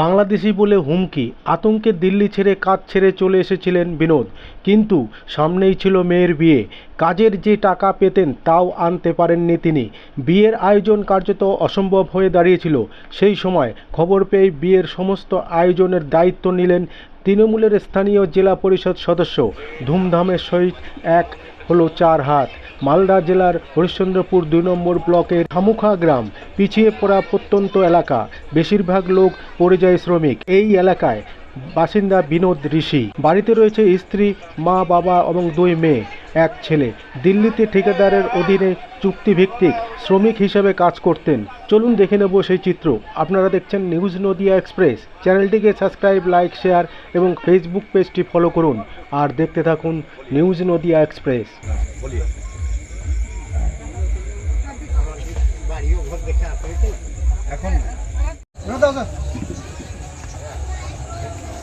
বাংলাদেশি বলে হুমকি, আতঙ্কে দিল্লি ছেড়ে কাজ ছেড়ে চলে এসেছিলেন বিনোদ। কিন্তু সামনেই ছিল মেয়ের বিয়ে। কাজের যে টাকা পেতেন তাও আনতে পারেননি তিনি। বিয়ের আয়োজন কার্যত অসম্ভব হয়ে দাঁড়িয়েছিল। সেই সময় খবর পেয়ে বিয়ের সমস্ত আয়োজনের দায়িত্ব নিলেন তৃণমূলের স্থানীয় জেলা পরিষদ সদস্য। ধুমধামের সহিত এক হলো চার হাত। মালদা জেলার হরিশ্চন্দ্রপুর দুই নম্বর ব্লকের হামুখা গ্রাম পিছিয়ে পড়া প্রত্যন্ত এলাকা। বেশিরভাগ লোক পরিযায়ী শ্রমিক। এই এলাকায় বাসিন্দা বিনোদ ঋষি। বাড়িতে রয়েছে স্ত্রী, মা, বাবা এবং দুই মেয়ে, এক ছেলে। দিল্লিতে ঠিকাদারের অধীনে চুক্তিভিত্তিক শ্রমিক হিসেবে কাজ করতেন। চলুন দেখে নেব সেই চিত্র। আপনারা দেখছেন নিউজ নদিয়া এক্সপ্রেস। চ্যানেলটিকে সাবস্ক্রাইব, লাইক, শেয়ার এবং ফেসবুক পেজটি ফলো করুন। আর দেখতে থাকুন নিউজ নদিয়া এক্সপ্রেস। এখন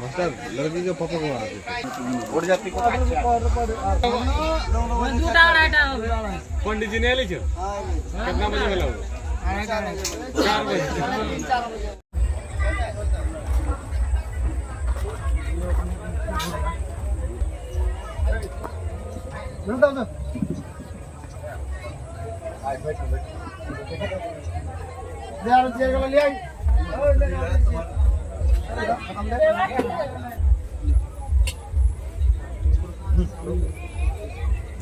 मास्टर लड़की के पापा को आते उड़ जाती को झूठा उड़ाटा पंडित जी ने ले छो कितना बजे होला 4 बजे।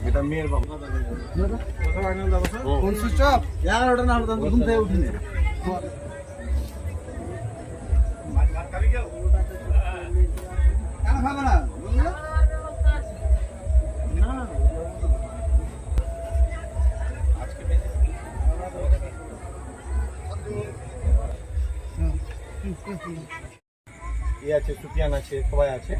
এটা মেয়ের বাবা কোন সুইচ অফ এগারোটা না হলে তো ঘুম থেকে উঠিনি আছে সুপিয়ান আছে সবাই আছে।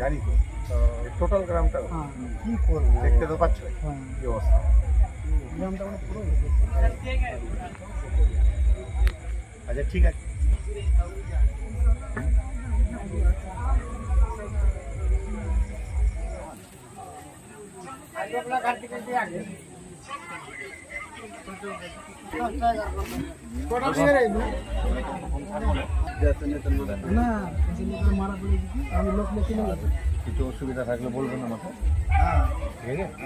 জানি তো টোটাল গ্রামটা কি করব? দেখতে তো পাচ্ছ? কি অবস্থা? আচ্ছা ঠিক আছে। লেখি না কিছু অসুবিধা থাকলে বলবেন আমাকে। ঠিক আছে?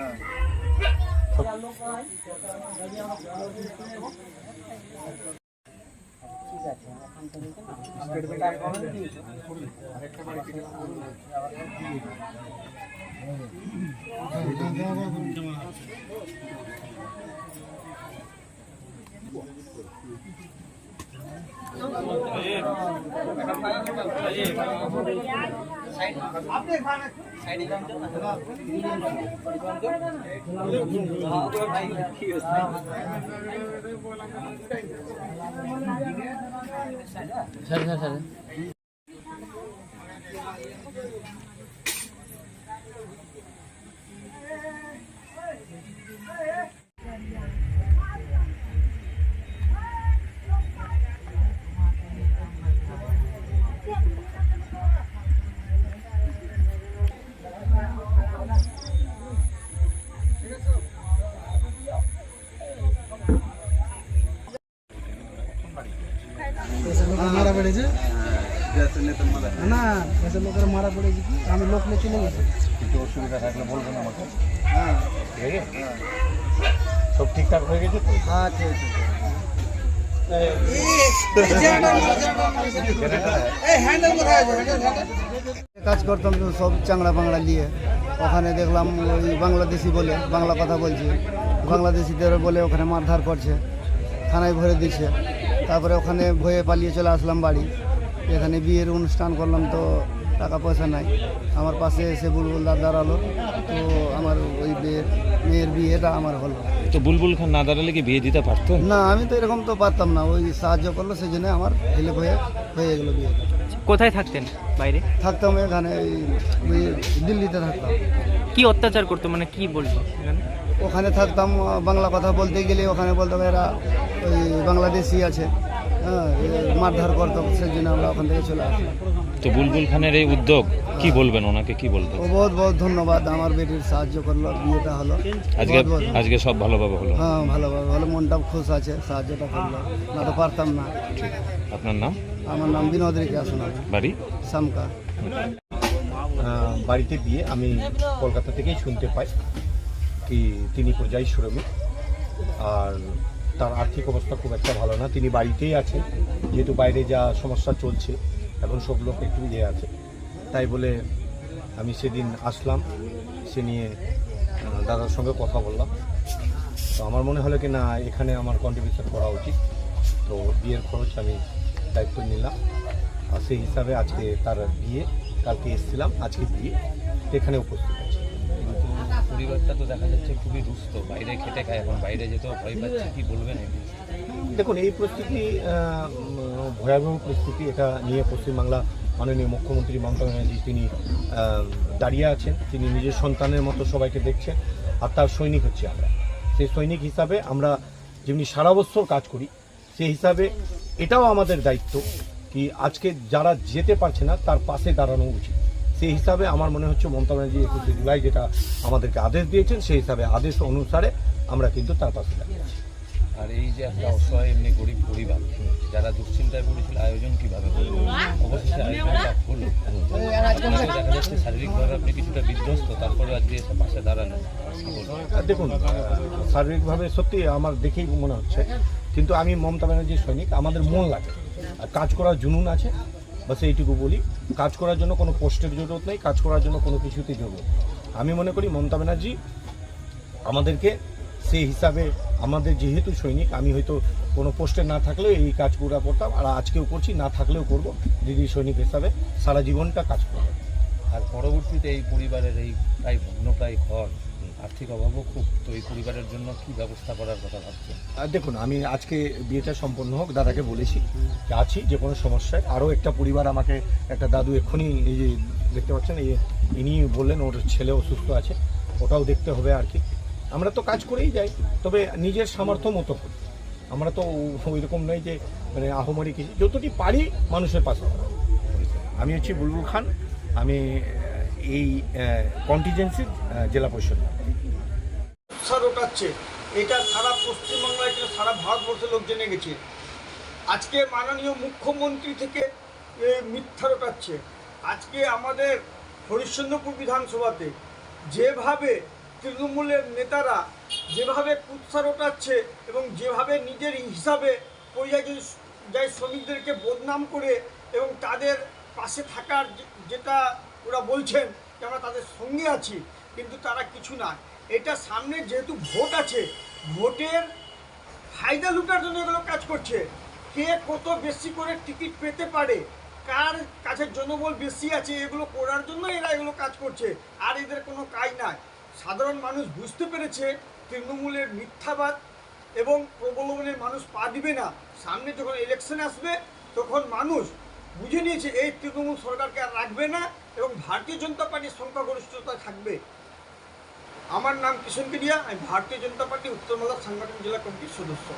సరే సరే సరే মারা পড়েছে? না এসে লোকের মারা পড়ে গেছি আমি লোক নিয়ে চলে গেছি। কিছু অসুবিধা থাকলে বলবেন আমাকে। ঠিক আছে? সব ঠিকঠাক হয়ে গেছে তো? হ্যাঁ ঠিক কাজ করতাম তো সব চাংড়া বাংলা নিয়ে। ওখানে দেখলাম ওই বাংলাদেশি বলে বাংলা কথা বলছে। বাংলাদেশিদের বলে ওখানে মারধার করছে। থানায় ভরে দিচ্ছে। তারপরে ওখানে ভয়ে পালিয়ে চলে আসলাম বাড়ি। এখানে বিয়ের অনুষ্ঠান করলাম তো টাকা পয়সা নাই। আমার পাশে এসে বুলবুল দার দাঁড়াল। তো আমার ওই বিয়ের মেয়ের বিয়েটা আমার হলো। তো বুলবুল খান না দাঁড়ালে কি বিয়ে দিতে পারতো? না আমি তো এরকম তো পারতাম না। ওই সাহায্য করল সেই জন্য আমার হেল্প হয়ে হয়ে গেলো বিয়ে। কোথায় থাকতেন বাইরে? থাকতাম এখানে ওই ওই দিল্লিতে থাকতাম। কি অত্যাচার করতো? মানে কি বলব? এখানে? ওখানে থাকতাম বাংলা কথা বলতে গেলে ওখানে বলতাম এরা ওই বাংলাদেশি আছে। হ্যাঁ মারধর করতো সেই জন্য আমরা ওখান থেকে চলে আসলাম। তো বুলবুল খানের এই উদ্যোগ কি বলবেন ওনাকে কি বলবেন? ও বহুত বহুত ধন্যবাদ আমার বেটির সাহায্য করল বিয়েটা হলো। আজকে আজকে সব ভালোভাবে হলো। হ্যাঁ ভালোভাবে হলো মনটা খুশ আছে সাহায্যটা করল। না তো পারতাম না। আপনার নাম? আমার নাম বিনোদ রেখে আসুন বাড়ি? সামকা। বাড়িতে বিয়ে আমি কলকাতা থেকেই শুনতে পাই। কি তিনি পর্যায়ী শ্রমিক। আর তার আর্থিক অবস্থা খুব একটা ভালো না। তিনি বাড়িতেই আছেন। যেহেতু বাইরে যা সমস্যা চলছে, এখন সব লোক একটু ইয়ে আছে। তাই বলে আমি সেদিন আসলাম। সে নিয়ে দাদার সঙ্গে কথা বললাম। তো আমার মনে হলো কি না, এখানে আমার কন্ট্রিবিউশন করা উচিত। তো বিয়ের খরচ আমি দায়িত্ব নিলাম। আর সেই হিসাবে আজকে তার বিয়ে, কালকে এসেছিলাম। আজকে বিয়ে। এখানে উপস্থিত। আছি পরিবারটা তো দেখা যাচ্ছে খুবই দুস্থ। বাইরে খেটে খায়, এখন বাইরে যেতেও ভয় পাচ্ছে, কি বলবেন দেখুন, এই পরিস্থিতি ভয়াবহ পরিস্থিতি এটা নিয়ে পশ্চিমবাংলা মাননীয় মুখ্যমন্ত্রী মমতা ব্যানার্জি তিনি দাঁড়িয়ে আছেন। তিনি নিজের সন্তানের মতো সবাইকে দেখছেন, আর তার সৈনিক হচ্ছে আমরা। সেই সৈনিক হিসাবে আমরা যেমনি সারা বছর কাজ করি, সেই হিসাবে এটাও আমাদের দায়িত্ব কি আজকে যারা যেতে পারছে না, তার পাশে দাঁড়ানো উচিত। সেই হিসাবে আমার মনে হচ্ছে মমতা ব্যানার্জি একুশে জুলাই যেটা আমাদেরকে আদেশ দিয়েছেন সেই হিসাবে আদেশ অনুসারে আমরা কিন্তু তার পাশে দাঁড়িয়ে আর এই যে একটা অসহায় এমনি গরিব পরিবার যারা দুশ্চিন্তায় পড়েছিল আয়োজন কীভাবে করল? অবশেষে আয়োজনটা হলো দেখা যাচ্ছে শারীরিকভাবে আপনি কিছুটা বিধ্বস্ত তারপরে আজকে এসে পাশে দাঁড়ানো আর দেখুন শারীরিকভাবে সত্যি আমার দেখেই মনে হচ্ছে কিন্তু আমি মমতা ব্যানার্জির সৈনিক আমাদের মন লাগে। আর কাজ করার জুনুন আছে বাস এইটুকু বলি। কাজ করার জন্য কোনো পোস্টের জরুরত নেই, কাজ করার জন্য কোনো কিছুতেই জরুরত আমি মনে করি মমতা ব্যানার্জি আমাদেরকে সেই হিসাবে আমাদের যেহেতু সৈনিক, আমি হয়তো কোনো পোস্টে না থাকলেও এই কাজগুলো করতাম, আর আজকেও করছি, না থাকলেও করব, দিদি সৈনিক হিসাবে সারা জীবনটা কাজ করব। আর পরবর্তীতে এই পরিবারের এই প্রায় ভগ্নপ্রায় ঘর আর্থিক অভাবও খুব, তো এই পরিবারের জন্য কি ব্যবস্থা করার কথা ভাবছেন? দেখুন, আমি আজকে বিয়েটা সম্পন্ন হোক, দাদাকে বলেছি আছি, যে কোনো সমস্যায়। আরও একটা পরিবার আমাকে, একটা দাদু এক্ষুনি এই যে দেখতে পাচ্ছেন, এই ইনি বললেন, ওর ছেলে অসুস্থ আছে, ওটাও দেখতে হবে আর কি। আমরা তো কাজ করেই যাই, তবে নিজের সামর্থ্য মতো করি। আমরা তো ওই রকম নয় যে মানে আহমারি কিছু, যতটি পারি মানুষের পাশে। আমি হচ্ছি বুলবুল খান, আমি এই কন্টিজেন্সির জেলা পরিষদ। রটাচ্ছে এটা সারা পশ্চিমবাংলায় কিনা সারা ভারতবর্ষের লোক জেনে গেছে। আজকে মাননীয় মুখ্যমন্ত্রী থেকে মিথ্যা রটাচ্ছে। আজকে আমাদের হরিশ্চন্দ্রপুর বিধানসভাতে যেভাবে তৃণমূলের নেতারা যেভাবে কুৎসা রটাচ্ছে এবং যেভাবে নিজের হিসাবে পরিযায়ী শ্রমিকদেরকে বদনাম করে এবং তাদের পাশে থাকার যেটা ওরা বলছেন যে আমরা তাদের সঙ্গে আছি, কিন্তু তারা কিছু না। এটা সামনে যেহেতু ভোট আছে, ভোটের ফায়দা লুটার জন্য এগুলো কাজ করছে। কে কত বেশি করে টিকিট পেতে পারে, কার কাছে জনবল বেশি আছে, এগুলো করার জন্য এরা এগুলো কাজ করছে, আর এদের কোনো কাজ নাই। সাধারণ মানুষ বুঝতে পেরেছে, তৃণমূলের মিথ্যাবাদ এবং প্রবলনের মানুষ পা দিবে না। সামনে যখন ইলেকশন আসবে, তখন মানুষ বুঝে নিয়েছে, এই তৃণমূল সরকারকে আর রাখবে না এবং ভারতীয় জনতা পার্টির সংখ্যাগরিষ্ঠতা থাকবে। আমার নাম কিষণ বিডিয়া আমি ভারতীয় জনতা পার্টি উত্তরমালদা সাংগঠনিক জেলা কমিটির সদস্য।